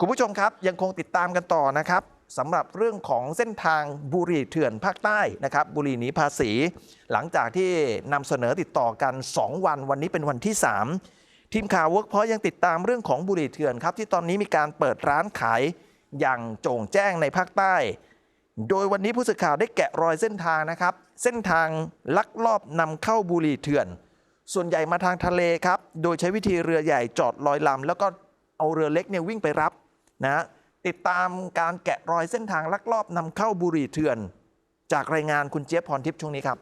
คุณผู้ชมครับยังคงติดตามกันต่อนะครับสำหรับเรื่องของเส้นทางบุรีเถื่อนภาคใต้นะครับ บุรีหนีภาษี หลังจากที่นำเสนอติดต่อกัน 2 วันวันนี้เป็นวันที่ 3 ทีมข่าวเวิร์กพอยังติดตามเรื่องของบุรีเถื่อนครับ ที่ตอนนี้มีการเปิดร้านขายอย่างโจ่งแจ้งในภาคใต้ โดยวันนี้ผู้สื่อข่าวได้แกะรอยเส้นทางนะครับ เส้นทางลักลอบนำเข้าบุรีเถื่อน ส่วนใหญ่มาทางทะเลครับ โดยใช้วิธีเรือใหญ่จอดลอยลำแล้วก็เอาเรือเล็กเนี่ยวิ่งไปรับ นะติดตามการแกะรอยเส้นทางลักลอบนำเข้าบุหรี่เถื่อน จากรายงานคุณเจี๊ยบพรทิพย์ช่วงนี้ครับ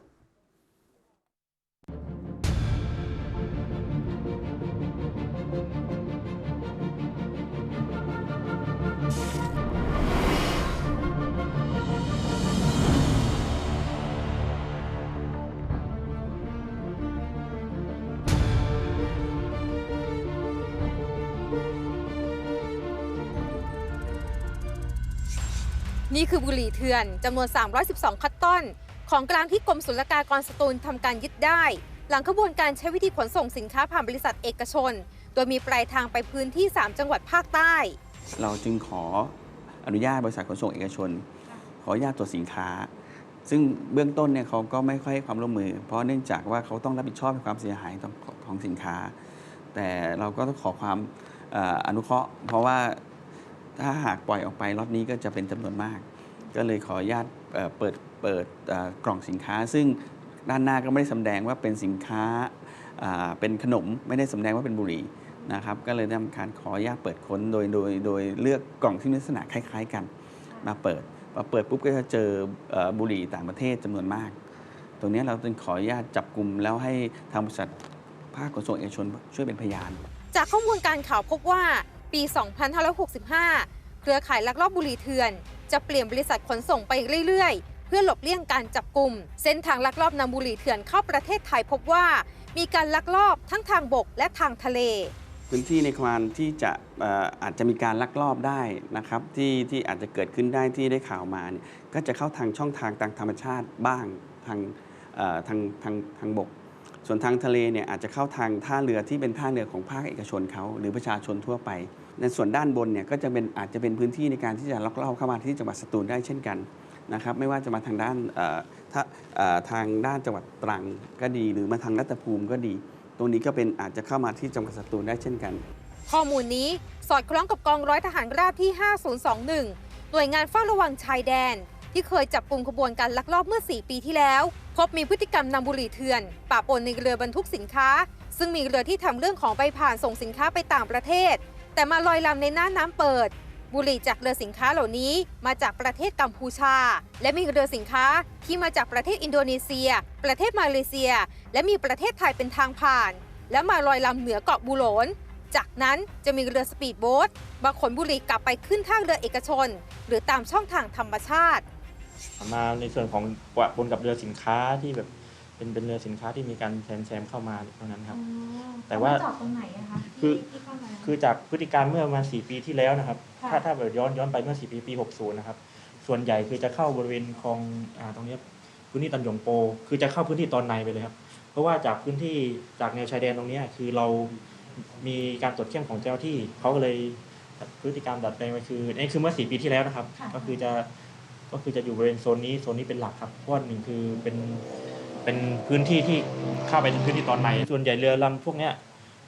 นี่คือบุหรี่เถื่อนจำนวน 312 คัตตันของกลางที่กรมศุลกากรสตูลทำการยึดได้ หลังขบวนการใช้วิธีขนส่งสินค้าผ่านบริษัทเอกชน โดยมีปลายทางไปพื้นที่ 3 จังหวัดภาคใต้ เราจึงขออนุญาตบริษัทขนส่งเอกชน ขออนุญาตตรวจสินค้า ซึ่งเบื้องต้นเนี่ยเขาก็ไม่ค่อยให้ความร่วมมือ เพราะเนื่องจากว่าเขาต้องรับผิดชอบในความเสียหายของสินค้า แต่เราก็ต้องขอความออนุเคราะห์ เพราะว่า ถ้าหากปล่อยออกไปล็อตนี้ก็จะเป็นจำนวนมาก ก็เลยขออนุญาตเอ่อเปิดเปิดกล่องสินค้า ซึ่งด้านหน้าก็ไม่ได้สำแดงว่าเป็นสินค้าเป็นขนมไม่ได้สำแดงว่าเป็นบุหรี่นะครับก็เลยทำการขออนุญาตเปิดค้นโดยโดยโดยเลือกกล่องที่มีลักษณะคล้าย ๆ กันมาเปิดพอเปิดปุ๊บก็จะเจอบุหรี่ต่างประเทศจำนวนมาก ตรงนี้เราจึงขออนุญาตจับกลุ่มแล้วให้ทางบริษัทภาคขนส่งเอกชนช่วยเป็นพยาน จากข้อมูลการข่าวพบว่า ปี 2565 เครือข่ายลักลอบบุหรี่เถื่อน จะเปลี่ยนบริษัทขนส่งไปเรื่อยๆ เพื่อหลบเลี่ยงการจับกลุ่ม เส้นทางลักลอบนำบุหรี่เถื่อนเข้าประเทศไทยพบว่า มีการลักลอบทั้งทางบกและทางทะเล พื้นที่ในความที่จะอาจจะมีการลักลอบได้นะครับที่ที่อาจจะเกิดขึ้นได้ที่ได้ข่าวมาเนี่ยก็จะเข้าทางช่องทางทางธรรมชาติบ้างทางทางทางทางบก ส่วนทางทะเลเนี่ยอาจจะเข้าทางท่าเรือที่เป็นท่าเรือของภาคเอกชนเขาหรือประชาชนทั่วไป ในส่วนด้านบนเนี่ยก็จะเป็นอาจจะเป็นพื้นที่ในการที่จะลักลอบเข้ามาที่จังหวัดสตูลได้เช่นกันนะครับไม่ว่าจะมาทางด้านท่าทางด้านจังหวัดตรังก็ดี หรือมาทางรัตภูมิก็ดี ตรงนี้ก็เป็นอาจจะเข้ามาที่จังหวัดสตูลได้เช่นกัน ข้อมูลนี้สอดคล้องกับกองร้อยทหารราบที่ 5021 หน่วยงานเฝ้าระวังชายแดน ที่เคยจับกลุ่มขบวนการลักลอบเมื่อ 4 ปีที่แล้ว พบมีพฤติกรรมนำบุหรี่เถื่อนปะปนในเรือบรรทุกสินค้า ซึ่งมีเรือที่ทำเรื่องของใบผ่านส่งสินค้าไปต่างประเทศ แต่มาลอยลำในน้าน้ำเปิด บุหรี่จากเรือสินค้าเหล่านี้มาจากประเทศกัมพูชา และมีเรือสินค้าที่มาจากประเทศอินโดนีเซีย ประเทศมาเลเซีย และมีประเทศไทยเป็นทางผ่าน และมาลอยลำเหนือเกาะบูโหลนจากนั้นจะมีเรือสปีดโบ๊ทมาขนบุหรี่กลับไปขึ้นท่าเรือเอกชน หรือตามช่องทางธรรมชาติ มาในส่วนของปะปนกับเรือสินค้าที่แบบเป็นเป็นเรือสินค้าที่มีการแซมแซมเข้ามาเท่านั้นครับ แต่ว่าเขจอดตรงไหนอะคะคือที่เข้ามาคือจากพฤติการเมื่อประมาณ4ปีที่แล้วนะครับค่ะถ้าถ้าแบบย้อนย้อนไปเมื่อ4ปีปี60นะครับ ส่วนใหญ่คือจะเข้าบริเวณคลองอ่าตรงเนี้ยพื้นที่ตันหยงโป คือจะเข้าพื้นที่ตอนในไปเลยครับ เพราะว่าจากพื้นที่จากแนวชายแดนตรงเนี้ยคือเรามีการตรวจเข้มของเจ้าหน้าที่เขาก็เลยพฤติกรรมดัดแปลงไปคือนี่คือเมื่อ4ปีที่แล้วนะครับะก็คือจะ ก็คือจะอยู่บริเวณโซนนี้โซนนี้เป็นหลักครับเพราะว่าหนึ่งคือเป็นเป็นพื้นที่ที่เข้าไปในพื้นที่ตอนในส่วนใหญ่เรือลำพวกเนี้ย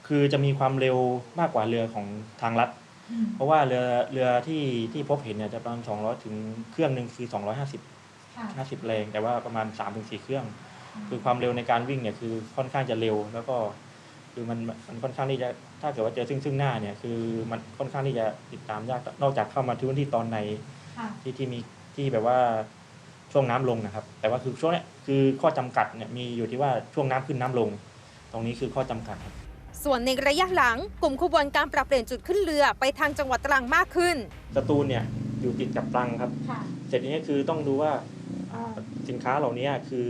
คือจะมีความเร็วมากกว่าเรือของทางลัดอืมเพราะว่าเรือเรือที่ที่พบเห็นเนี่ยจะประมาณ200 ถึงเครื่องหนึ่งคือ 250ค่ะ50 แรง แต่ว่าประมาณ 3-4 เครื่อง คือความเร็วในการวิ่งเนี่ยคือค่อนข้างจะเร็ว แล้วก็คือมันมันค่อนข้างที่จะถ้าเกิดว่าเจอซึ่งซึ่งหน้าเนี่ยคือมันค่อนข้างที่จะติดตามยากนอกจากเข้ามาที่พื้นที่ตอนในค่ะที่ที่มี ที่แบบว่าช่วงน้ำลงนะครับ แต่ว่าคือช่วงเนี้ยคือข้อจำกัดเนี่ยมีอยู่ที่ว่าช่วงน้ำขึ้นน้ำลง ตรงนี้คือข้อจำกัดครับส่วนในระยะหลังกลุ่มขบวนการปรับเปลี่ยนจุดขึ้นเรือไปทางจังหวัดตรังมากขึ้นสตูลเนี่ยอยู่ติดกับตรังครับค่ะเสร็จทีนี้คือต้องดูว่าอ่าสินค้าเหล่านี้คือ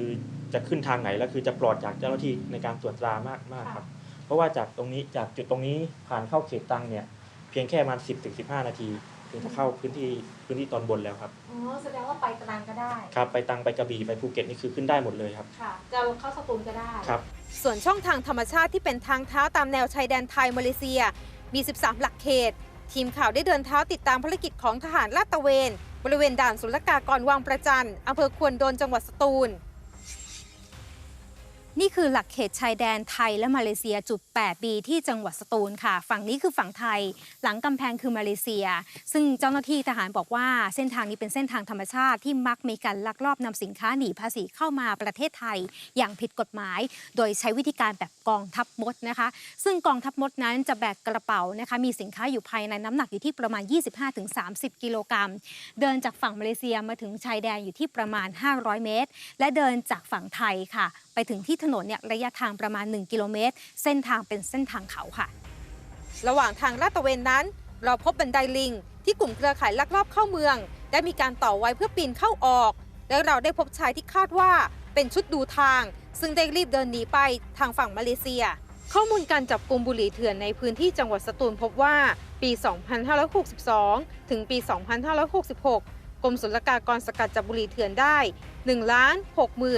จะขึ้นทางไหนแล้วคือจะปลอดจากเจ้าหน้าที่ในการตรวจตรามากมากครับ เพราะว่าจากตรงนี้จากจุดตรงนี้ผ่านเข้าเขตตรังเนี่ยเพียงแค่ประมาณ10ถึง15 นาที ถึงจะเข้าพื้นที่พื้นที่ตอนบนแล้วครับอ๋อแสดงว่าไปตรังก็ได้ครับไปตรังไปกระบี่ไปภูเก็ตนี่คือขึ้นได้หมดเลยครับค่ะจะเข้าสตูลก็ได้ครับ ส่วนช่องทางธรรมชาติที่เป็นทางเท้าตามแนวชายแดนไทยมาเลเซีย มี 13 หลักเขต ทีมข่าวได้เดินเท้าติดตามภารกิจของทหารลาดตระเวน บริเวณด่านศุลกากรวังประจันอำเภอควนโดนจังหวัดสตูล นี่คือหลักเขตชายแดนไทยและมาเลเซียจุด 8B ที่จังหวัดสตูลค่ะ ฝั่งนี้คือฝั่งไทย หลังกำแพงคือมาเลเซีย ซึ่งเจ้าหน้าที่ทหารบอกว่าเส้นทางนี้เป็นเส้นทางธรรมชาติที่มักมีการลักลอบนำสินค้าหนีภาษีเข้ามาประเทศไทยอย่างผิดกฎหมาย โดยใช้วิธีการแบบกองทัพมดนะคะ ซึ่งกองทัพมดนั้นจะแบกกระเป๋านะคะมีสินค้าอยู่ภายในน้ำหนักอยู่ที่ประมาณ 25-30 กิโลกรัม เดินจากฝั่งมาเลเซียมาถึงชายแดนอยู่ที่ประมาณ 500 เมตร และเดินจากฝั่งไทยค่ะ ไปถึงที่ถนนเนี่ยระยะทางประมาณ 1 กิโลเมตร เส้นทางเป็นเส้นทางเขาค่ะ ระหว่างทางลาดตระเวนนั้น เราพบบันไดลิง ที่กลุ่มเครือข่ายลักลอบเข้าเมือง ได้มีการต่อไว้เพื่อปีนเข้าออก และเราได้พบชายที่คาดว่าเป็นชุดดูทาง ซึ่งได้รีบเดินหนีไปทางฝั่งมาเลเซีย ข้อมูลการจับกลุ่มบุหรี่เถื่อนในพื้นที่จังหวัดสตูลพบว่าปี 2562 ถึงปี 2566กรมศุลกากรสกัดจับบุหรี่เถื่อนได้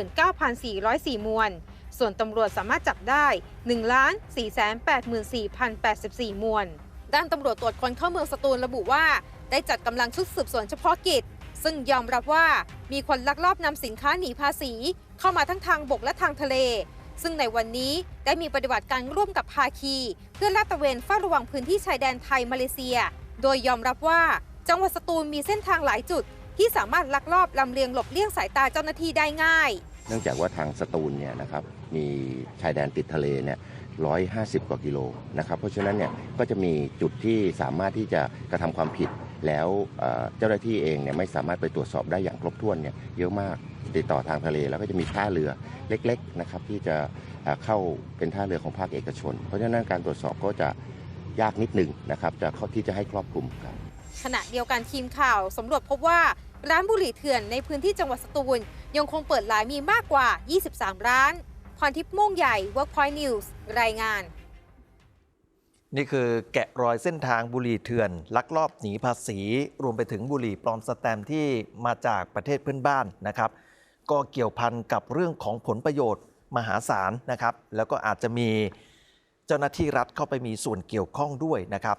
1,69,404 มวน ส่วนตำรวจสามารถจับได้ 1,484,084 มวนด้านตำรวจตรวจคนเข้าเมืองสตูลระบุว่า ได้จัดกำลังชุดสืบสวนเฉพาะกิจ ซึ่งยอมรับว่ามีคนลักลอบนำสินค้าหนีภาษี เข้ามาทั้งทางบกและทางทะเล ซึ่งในวันนี้ได้มีปฏิบัติการร่วมกับภาคี เพื่อลาดตระเวนเฝ้าระวังพื้นที่ชายแดนไทยมาเลเซีย โดยยอมรับว่าจังหวัดสตูลมีเส้นทางหลายจุด ที่สามารถลักลอบลำเลียงหลบเลี่ยงสายตาเจ้าหน้าที่ได้ง่าย นื่องจากว่าทางสตูลเนี่ยนะครับมีชายแดนติดทะเลเนี่ยร้อยห้าสิบกว่ากิโลนะครับเพราะฉะนั้นเนี่ยก็จะมีจุดที่สามารถที่จะกระทำความผิด แล้วเจ้าหน้าที่เองเนี่ยไม่สามารถไปตรวจสอบได้อย่างครบถ้วนเนี่ยเยอะมากติดต่อทางทะเลแล้วก็จะมีท่าเรือเล็กๆนะครับที่จะเข้าเป็นท่าเรือของภาคเอกชน เพราะฉะนั้นการตรวจสอบก็จะยากนิดหนึ่งนะครับจะที่จะให้ครอบคลุมครับขณะเดียวกันทีมข่าวสำรวจพบว่า ร้านบุหรี่เถื่อนในพื้นที่จังหวัดสตูล ยังคงเปิดหลายมีมากกว่า 23 ร้าน พรทิพย์ม่วงใหญ่ Workpoint News รายงาน นี่คือแกะรอยเส้นทางบุหรี่เถื่อน ลักลอบหนีภาษี รวมไปถึงบุหรี่ปลอมสแตม์ที่มาจากประเทศเพื่อนบ้านนะครับ ก็เกี่ยวพันกับเรื่องของผลประโยชน์มหาศาลนะครับ แล้วก็อาจจะมีเจ้าหน้าที่รัฐเข้าไปมีส่วนเกี่ยวข้องด้วยนะครับ